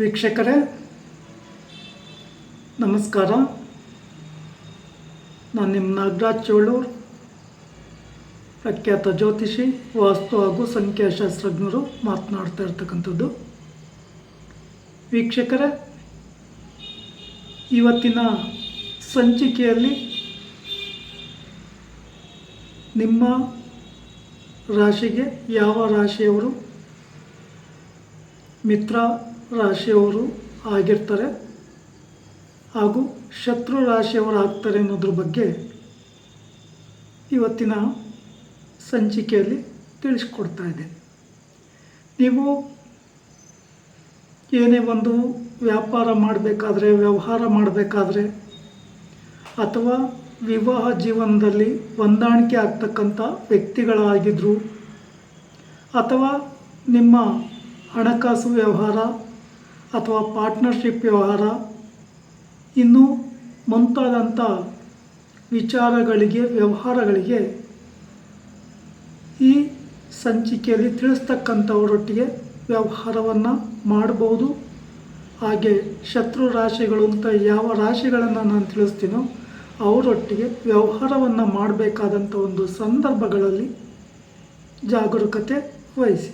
ವೀಕ್ಷಕರೇ, ನಮಸ್ಕಾರ. ನಾನು ನಿಮ್ಮ ನಾಗರಾಜ್ ಚೋಳೂರು, ಪ್ರಖ್ಯಾತ ಜ್ಯೋತಿಷಿ, ವಾಸ್ತು ಹಾಗೂ ಸಂಖ್ಯಾಶಾಸ್ತ್ರಜ್ಞರು ಮಾತನಾಡ್ತಾ ಇರ್ತಕ್ಕಂಥದ್ದು. ವೀಕ್ಷಕರೇ, ಇವತ್ತಿನ ಸಂಚಿಕೆಯಲ್ಲಿ ನಿಮ್ಮ ರಾಶಿಗೆ ಯಾವ ರಾಶಿಯವರು ಮಿತ್ರ ರಾಶಿಯವರು ಆಗಿರ್ತಾರೆ ಹಾಗೂ ಶತ್ರು ರಾಶಿಯವರು ಆಗ್ತಾರೆ ಅನ್ನೋದ್ರ ಬಗ್ಗೆ ಇವತ್ತಿನ ಸಂಚಿಕೆಯಲ್ಲಿ ತಿಳಿಸ್ಕೊಡ್ತಾ ಇದ್ದೇನೆ ನೀವು ಏನೇ ಒಂದು ವ್ಯಾಪಾರ ಮಾಡಬೇಕಾದ್ರೆ, ವ್ಯವಹಾರ ಮಾಡಬೇಕಾದ್ರೆ, ಅಥವಾ ವಿವಾಹ ಜೀವನದಲ್ಲಿ ಹೊಂದಾಣಿಕೆ ಆಗ್ತಕ್ಕಂಥ ವ್ಯಕ್ತಿಗಳಾಗಿದ್ದರು ಅಥವಾ ನಿಮ್ಮ ಹಣಕಾಸು ವ್ಯವಹಾರ ಅಥವಾ ಪಾರ್ಟ್ನರ್ಶಿಪ್ ವ್ಯವಹಾರ, ಇನ್ನೂ ಮುಂತಾದಂಥ ವಿಚಾರಗಳಿಗೆ, ವ್ಯವಹಾರಗಳಿಗೆ ಈ ಸಂಚಿಕೆಯಲ್ಲಿ ತಿಳಿಸ್ತಕ್ಕಂಥವರೊಟ್ಟಿಗೆ ವ್ಯವಹಾರವನ್ನು ಮಾಡಬಹುದು ಹಾಗೆ ಶತ್ರು ರಾಶಿಗಳು ಅಂತ ಯಾವ ರಾಶಿಗಳನ್ನು ನಾನು ತಿಳಿಸ್ತೀನೋ ಅವರೊಟ್ಟಿಗೆ ವ್ಯವಹಾರವನ್ನು ಮಾಡಬೇಕಾದಂಥ ಒಂದು ಸಂದರ್ಭಗಳಲ್ಲಿ ಜಾಗರೂಕತೆ ವಹಿಸಿ.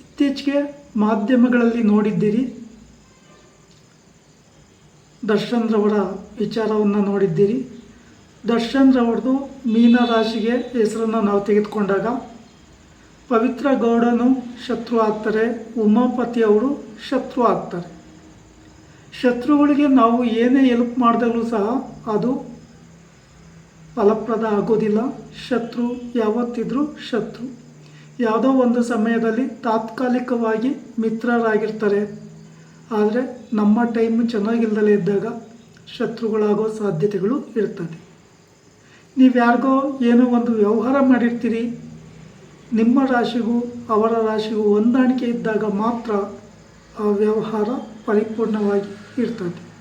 ಇತ್ತೀಚೆಗೆ ಮಾಧ್ಯಮಗಳಲ್ಲಿ ನೋಡಿದ್ದೀರಿ. ದರ್ಶನ್ ರವರ ವಿಚಾರವನ್ನು ನೋಡಿದ್ದೀರಿ. ದರ್ಶನ್ ರವರದು ಮೀನ ರಾಶಿಗೆ ಹೆಸರನ್ನು ನಾವು ತೆಗೆದುಕೊಂಡಾಗ ಪವಿತ್ರ ಗೌಡನು ಶತ್ರು ಆಗ್ತಾರೆ ಉಮಾಪತಿಯವರು ಶತ್ರು ಆಗ್ತಾರೆ. ಶತ್ರುಗಳಿಗೆ ನಾವು ಏನೇ ಎಲ್ಪ್ ಮಾಡಿದಾಗಲೂ ಸಹ ಅದು ಫಲಪ್ರದ ಆಗೋದಿಲ್ಲ. ಶತ್ರು ಯಾವತ್ತಿದ್ರೂ ಶತ್ರು. ಯಾವುದೋ ಒಂದು ಸಮಯದಲ್ಲಿ ತಾತ್ಕಾಲಿಕವಾಗಿ ಮಿತ್ರರಾಗಿರ್ತಾರೆ. ಆದರೆ ನಮ್ಮ ಟೈಮ್ ಚೆನ್ನಾಗಿಲ್ದಲೇ ಇದ್ದಾಗ ಶತ್ರುಗಳಾಗೋ ಸಾಧ್ಯತೆಗಳು ಇರ್ತದೆ. ನೀವು ಯಾರಿಗೋ ಏನೋ ಒಂದು ವ್ಯವಹಾರ ಮಾಡಿರ್ತೀರಿ. ನಿಮ್ಮ ರಾಶಿಗೂ ಅವರ ರಾಶಿಗೂ ಹೊಂದಾಣಿಕೆ ಇದ್ದಾಗ ಮಾತ್ರ ಆ ವ್ಯವಹಾರ ಪರಿಪೂರ್ಣವಾಗಿ ಇರ್ತದೆ.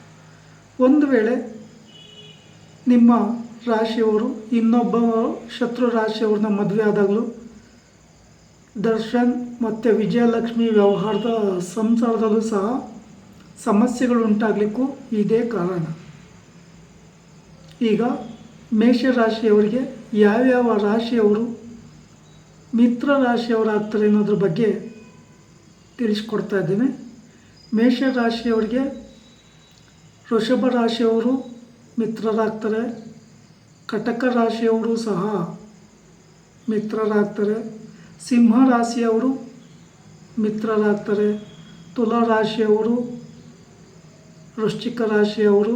ಒಂದು ವೇಳೆ ನಿಮ್ಮ ರಾಶಿಯವರು ಇನ್ನೊಬ್ಬ ಶತ್ರು ರಾಶಿಯವ್ರನ್ನ ಮದುವೆ ಆದಾಗಲೂ ದರ್ಶನ್ ಮತ್ತು ವಿಜಯಲಕ್ಷ್ಮಿ ವ್ಯವಹಾರದ ಸಂಸಾರದಲ್ಲೂ ಸಹ ಸಮಸ್ಯೆಗಳು ಉಂಟಾಗಲಿಕ್ಕೂ ಇದೇ ಕಾರಣ. ಈಗ ಮೇಷರಾಶಿಯವರಿಗೆ ಯಾವ್ಯಾವ ರಾಶಿಯವರು ಮಿತ್ರ ರಾಶಿಯವರಾಗ್ತಾರೆ ಅನ್ನೋದ್ರ ಬಗ್ಗೆ ತಿಳಿಸ್ಕೊಡ್ತಾ ಇದ್ದೇನೆ. ಮೇಷರಾಶಿಯವರಿಗೆ ವೃಷಭ ರಾಶಿಯವರು ಮಿತ್ರರಾಗ್ತಾರೆ. ಕಟಕ ರಾಶಿಯವರು ಸಹ ಮಿತ್ರರಾಗ್ತಾರೆ. ಸಿಂಹ ರಾಶಿಯವರು ಮಿತ್ರರಾಗ್ತಾರೆ. ತುಲಾ ರಾಶಿಯವರು ವೃಶ್ಚಿಕ ರಾಶಿಯವರು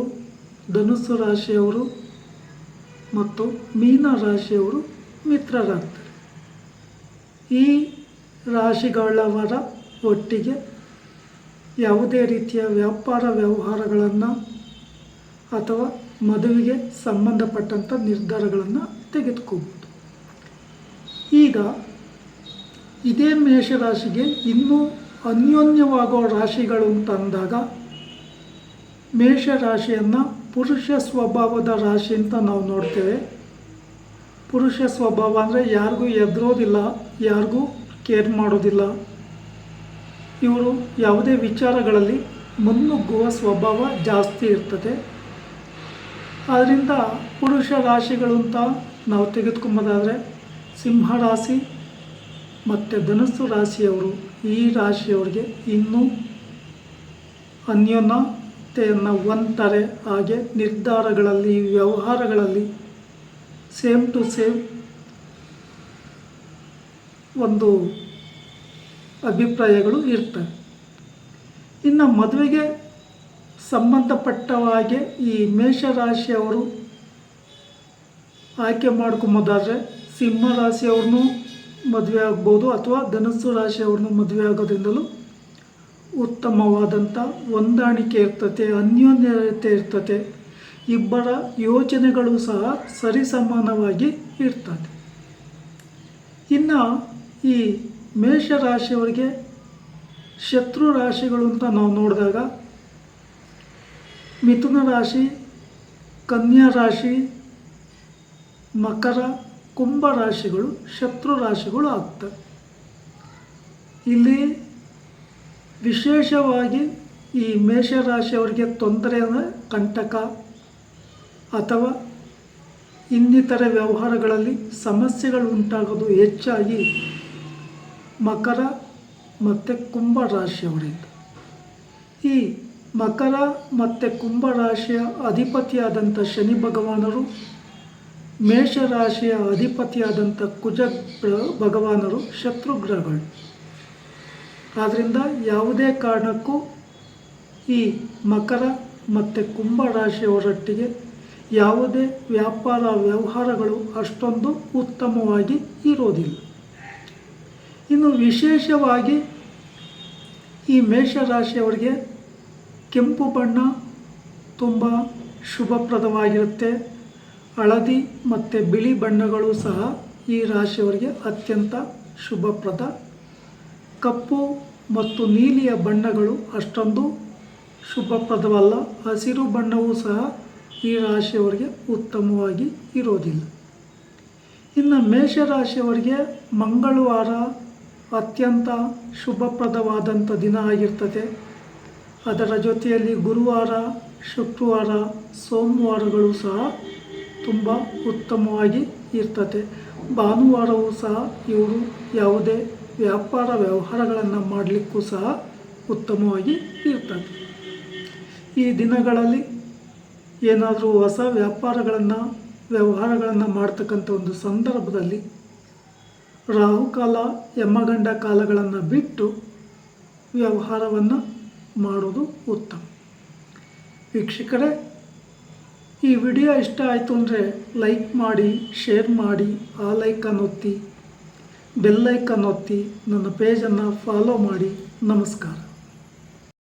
ಧನುಸ್ಸು ರಾಶಿಯವರು ಮತ್ತು ಮೀನ ರಾಶಿಯವರು ಮಿತ್ರರಾಗ್ತಾರೆ. ಈ ರಾಶಿಗಳವರ ಒಟ್ಟಿಗೆ ಯಾವುದೇ ರೀತಿಯ ವ್ಯಾಪಾರ ವ್ಯವಹಾರಗಳನ್ನು ಅಥವಾ ಮದುವೆಗೆ ಸಂಬಂಧಪಟ್ಟಂಥ ನಿರ್ಧಾರಗಳನ್ನು ತೆಗೆದುಕೋಬೋದು. ಈಗ ಇದೇ ಮೇಷರಾಶಿಗೆ ಇನ್ನೂ ಅನ್ಯೋನ್ಯವಾಗೋ ರಾಶಿಗಳು ಅಂತಂದಾಗ ಮೇಷರಾಶಿಯನ್ನು ಪುರುಷ ಸ್ವಭಾವದ ರಾಶಿ ಅಂತ ನಾವು ನೋಡ್ತೇವೆ. ಪುರುಷ ಸ್ವಭಾವ ಅಂದರೆ ಯಾರಿಗೂ ಎದುರೋದಿಲ್ಲ, ಯಾರಿಗೂ ಕೇರ್ ಮಾಡೋದಿಲ್ಲ. ಇವರು ಯಾವುದೇ ವಿಚಾರಗಳಲ್ಲಿ ಮುನ್ನುಗ್ಗುವ ಸ್ವಭಾವ ಜಾಸ್ತಿ ಇರ್ತದೆ. ಆದ್ದರಿಂದ ಪುರುಷ ರಾಶಿಗಳು ಅಂತ ನಾವು ತೆಗೆದುಕೊಂಬೋದಾದರೆ ಸಿಂಹ ರಾಶಿ ಮತ್ತು ಧನುಸ್ಸು ರಾಶಿಯವರು ಈ ರಾಶಿಯವರಿಗೆ ಇನ್ನೂ ಅನ್ಯೋನ್ಯತೆಯನ್ನು ಹೊಂದ್ತಾರೆ. ಹಾಗೆ ನಿರ್ಧಾರಗಳಲ್ಲಿ, ವ್ಯವಹಾರಗಳಲ್ಲಿ ಸೇಮ್ ಟು ಸೇಮ್ ಒಂದು ಅಭಿಪ್ರಾಯಗಳು ಇರ್ತವೆ. ಇನ್ನು ಮದುವೆಗೆ ಸಂಬಂಧಪಟ್ಟ ಹಾಗೆ ಈ ಮೇಷರಾಶಿಯವರು ಆಯ್ಕೆ ಮಾಡ್ಕೊಂಬೋದಾದರೆ ಸಿಂಹ ರಾಶಿಯವ್ರನ್ನೂ ಮದುವೆ ಆಗ್ಬೋದು ಅಥವಾ ಧನಸ್ಸು ರಾಶಿಯವ್ರನ್ನ ಮದುವೆ ಆಗೋದ್ರಿಂದಲೂ ಉತ್ತಮವಾದಂಥ ಹೊಂದಾಣಿಕೆ ಇರ್ತದೆ ಅನ್ಯೋನ್ಯತೆ ಇರ್ತದೆ ಇಬ್ಬರ ಯೋಚನೆಗಳು ಸಹ ಸರಿಸಮಾನವಾಗಿ ಇರ್ತದೆ. ಇನ್ನು ಈ ಮೇಷರಾಶಿಯವರಿಗೆ ಶತ್ರು ರಾಶಿಗಳು ಅಂತ ನಾವು ನೋಡಿದಾಗ ಮಿಥುನ ರಾಶಿ, ಕನ್ಯಾ ರಾಶಿ, ಮಕರ ಕುಂಭ ರಾಶಿಗಳು ಶತ್ರು ರಾಶಿಗಳು ಆಗ್ತವೆ. ಇಲ್ಲಿ ವಿಶೇಷವಾಗಿ ಈ ಮೇಷರಾಶಿಯವರಿಗೆ ತೊಂದರೆ ಕಂಟಕ ಅಥವಾ ಇನ್ನಿತರ ವ್ಯವಹಾರಗಳಲ್ಲಿ ಸಮಸ್ಯೆಗಳು ಉಂಟಾಗೋದು ಹೆಚ್ಚಾಗಿ ಮಕರ ಮತ್ತು ಕುಂಭ ರಾಶಿಯವರಿಂದ ಈ ಮಕರ ಮತ್ತು ಕುಂಭ ರಾಶಿಯ ಅಧಿಪತಿಯಾದಂಥ ಶನಿ ಭಗವಾನರು ಮೇಷರಾಶಿಯ ಅಧಿಪತಿಯಾದಂಥ ಕುಜ ಭಗವಾನರು ಶತ್ರುಗ್ರಹಗಳು ಆದ್ದರಿಂದ ಯಾವುದೇ ಕಾರಣಕ್ಕೂ ಈ ಮಕರ ಮತ್ತು ಕುಂಭ ರಾಶಿಯವರೊಟ್ಟಿಗೆ ಯಾವುದೇ ವ್ಯಾಪಾರ ವ್ಯವಹಾರಗಳು ಅಷ್ಟೊಂದು ಉತ್ತಮವಾಗಿ ಇರೋದಿಲ್ಲ ಇನ್ನು ವಿಶೇಷವಾಗಿ ಈ ಮೇಷರಾಶಿಯವರಿಗೆ ಕೆಂಪು ಬಣ್ಣ ತುಂಬ ಶುಭಪ್ರದವಾಗಿರುತ್ತೆ. ಹಳದಿ ಮತ್ತು ಬಿಳಿ ಬಣ್ಣಗಳು ಸಹ ಈ ರಾಶಿಯವರಿಗೆ ಅತ್ಯಂತ ಶುಭಪ್ರದ. ಕಪ್ಪು ಮತ್ತು ನೀಲಿಯ ಬಣ್ಣಗಳು ಅಷ್ಟೊಂದು ಶುಭಪ್ರದವಲ್ಲ. ಹಸಿರು ಬಣ್ಣವೂ ಸಹ ಈ ರಾಶಿಯವರಿಗೆ ಉತ್ತಮವಾಗಿ ಇರೋದಿಲ್ಲ. ಇನ್ನು ಮೇಷರಾಶಿಯವರಿಗೆ ಮಂಗಳವಾರ ಅತ್ಯಂತ ಶುಭಪ್ರದವಾದಂಥ ದಿನ ಆಗಿರ್ತದೆ. ಅದರ ಜೊತೆಯಲ್ಲಿ ಗುರುವಾರ, ಶುಕ್ರವಾರ, ಸೋಮವಾರಗಳು ಸಹ ತುಂಬ ಉತ್ತಮವಾಗಿ ಇರ್ತದೆ. ಭಾನುವಾರವೂ ಸಹ ಇವರು ಯಾವುದೇ ವ್ಯಾಪಾರ ವ್ಯವಹಾರಗಳನ್ನು ಮಾಡಲಿಕ್ಕೂ ಸಹ ಉತ್ತಮವಾಗಿ ಇರ್ತದೆ. ಈ ದಿನಗಳಲ್ಲಿ ಏನಾದರೂ ಹೊಸ ವ್ಯಾಪಾರಗಳನ್ನು, ವ್ಯವಹಾರಗಳನ್ನು ಮಾಡ್ತಕ್ಕಂಥ ಒಂದು ಸಂದರ್ಭದಲ್ಲಿ ರಾಹುಕಾಲ, ಯಮಗಂಡ ಕಾಲಗಳನ್ನು ಬಿಟ್ಟು ವ್ಯವಹಾರವನ್ನು ಮಾಡೋದು ಉತ್ತಮ. ವೀಕ್ಷಕರೇ ಈ ವಿಡಿಯೋ ಇಷ್ಟ ಆಯಿತು ಅಂದರೆ ಲೈಕ್ ಮಾಡಿ, ಶೇರ್ ಮಾಡಿ, ಆ ಲೈಕನ್ ಒತ್ತಿ ಬೆಲ್ಲೈಕನ್ ಒತ್ತಿ ನನ್ನ ಪೇಜನ್ನು ಫಾಲೋ ಮಾಡಿ. ನಮಸ್ಕಾರ.